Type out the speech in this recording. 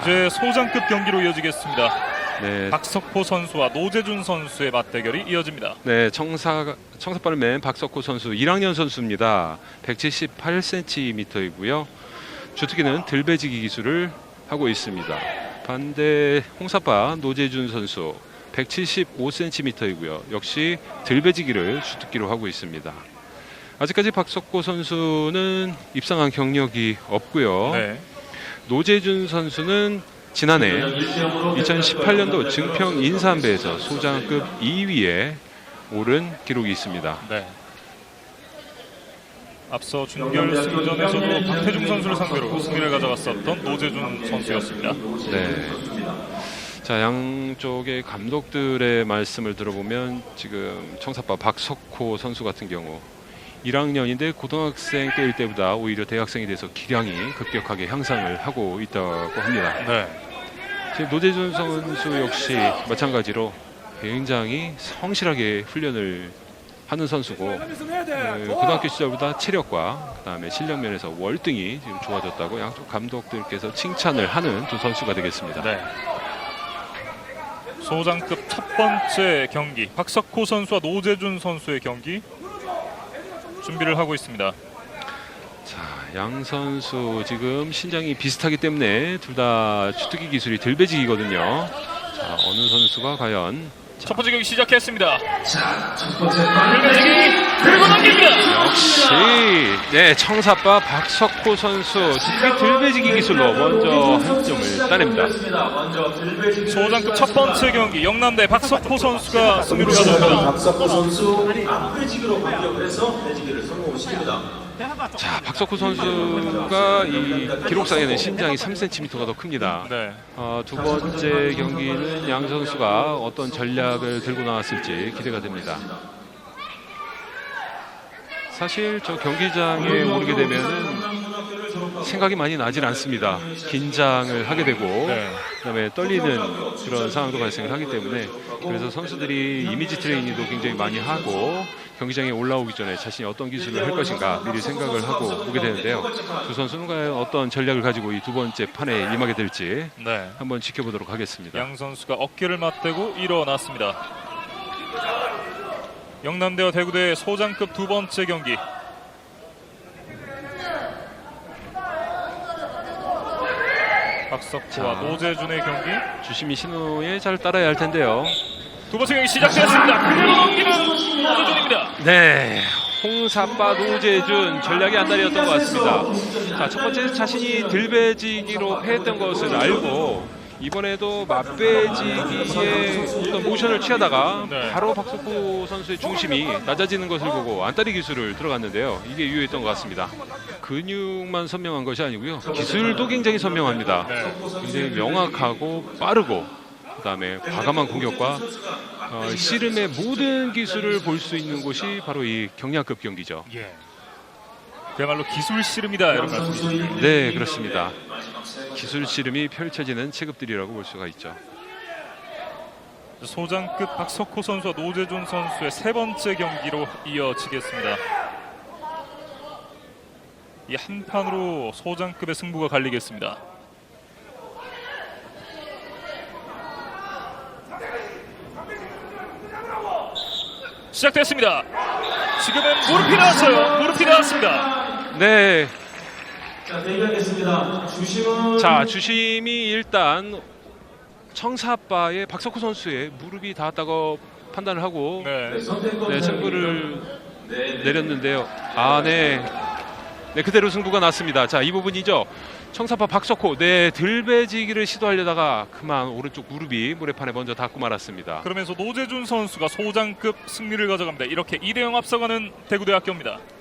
이제 소장급 경기로 이어지겠습니다. 네, 박석호 선수와 노재준 선수의 맞대결이 이어집니다. 네 청사 청사빠르맨 박석호 선수 1학년 선수입니다. 178cm이고요. 주특기는 들배지기 기술을 하고 있습니다. 반대 홍사빠 노재준 선수 175cm이고요. 역시 들배지기를 주특기로 하고 있습니다. 아직까지 박석호 선수는 입상한 경력이 없고요. 네. 노재준 선수는 지난해 2018년도 증평 인삼배에서 소장급 2위에 오른 기록이 있습니다. 네. 앞서 준결승전에서도 박태중 선수를 상대로 승리를 가져갔었던 노재준 선수였습니다. 네. 자 양쪽의 감독들의 말씀을 들어보면 지금 청사파 박석호 선수 같은 경우 1학년인데 고등학생 때일 때보다 오히려 대학생이 돼서 기량이 급격하게 향상을 하고 있다고 합니다. 네. 지금 노재준 선수 역시 마찬가지로 굉장히 성실하게 훈련을 하는 선수고 어, 고등학교 시절보다 체력과 그다음에 실력 면에서 월등히 지금 좋아졌다고 양쪽 감독들께서 칭찬을 하는 두 선수가 되겠습니다. 네. 소장급 첫 번째 경기 박석호 선수와 노재준 선수의 경기 준비를 하고 있습니다. 자, 양 선수 지금 신장이 비슷하기 때문에 둘 다 주특기 기술이 들배지기거든요. 자, 어느 선수가 과연 첫 번째 경기 시작했습니다. 들배지기 들고 넘깁니다. 네 청사빠 박석호 선수 주특기 들배지기 기술로 먼저 한 점을 따냅니다. 소장급 첫 번째 경기 영남대 박석호 선수가 승리를 가져옵니다. 박석호 선수 앞배지기로 공격을 해서 배지기를 성공시킵니다. 자, 박석호 선수가 이 기록상에는 심장이 3cm가 더 큽니다. 네. 어, 두 번째 경기는 양 선수가 어떤 전략을 들고 나왔을지 기대가 됩니다. 사실 저 경기장에 오르게 되면은 생각이 많이 나질 않습니다. 긴장을 하게 되고 네. 그다음에 떨리는 그런 상황도 발생을 하기 때문에 그래서 선수들이 이미지 트레이닝도 굉장히 많이 하고 경기장에 올라오기 전에 자신이 어떤 기술을 할 것인가 미리 생각을 하고 오게 되는데요. 두 선수는 과연 어떤 전략을 가지고 이 두 번째 판에 임하게 될지 네. 한번 지켜보도록 하겠습니다. 양 선수가 어깨를 맞대고 일어났습니다. 영남대와 대구대의 소장급 두 번째 경기. 박석호와 자. 노재준의 경기. 주심이 신호에 잘 따라야 할 텐데요. 두 번째 경기 시작되었습니다. 그대로 넘기는 노재준입니다. 네. 홍사빠 노재준 전략이 안달이었던 것 같습니다. 자, 첫 번째 자신이 들배지기로 패했던 것을 알고 이번에도 맞배지기의 어떤 모션을 취하다가 네. 바로 박석호 선수의 중심이 낮아지는 것을 보고 안다리 기술을 들어갔는데요. 이게 유효했던 것 같습니다. 근육만 선명한 것이 아니고요. 기술도 굉장히 선명합니다. 네. 굉장히 명확하고 빠르고 그다음에 과감한 공격과 어, 씨름의 모든 기술을 볼 수 있는 곳이 바로 이 경량급 경기죠. 예. 그야말로 기술 씨름이다 이런 말씀이시죠. 네, 그렇습니다. 기술 씨름이 펼쳐지는 체급들이라고 볼 수가 있죠. 소장급 박석호 선수와 노재준 선수의 세 번째 경기로 이어지겠습니다. 이 한 판으로 소장급의 승부가 갈리겠습니다. 시작됐습니다. 지금은 무릎이 나왔어요. 무릎이 나왔습니다. 네, 자, 대기하겠습니다. 주심은 자 주심이 일단 청사빠의 박석호 선수의 무릎이 닿았다고 판단을 하고 네. 선택권 네, 승부를 내렸는데요. 아, 네. 네, 그대로 승부가 났습니다. 자, 이 부분이죠. 청사파 박석호, 네, 들배지기를 시도하려다가 그만 오른쪽 무릎이 모래판에 먼저 닿고 말았습니다. 그러면서 노재준 선수가 소장급 승리를 가져갑니다. 이렇게 2대0 앞서가는 대구대학교입니다.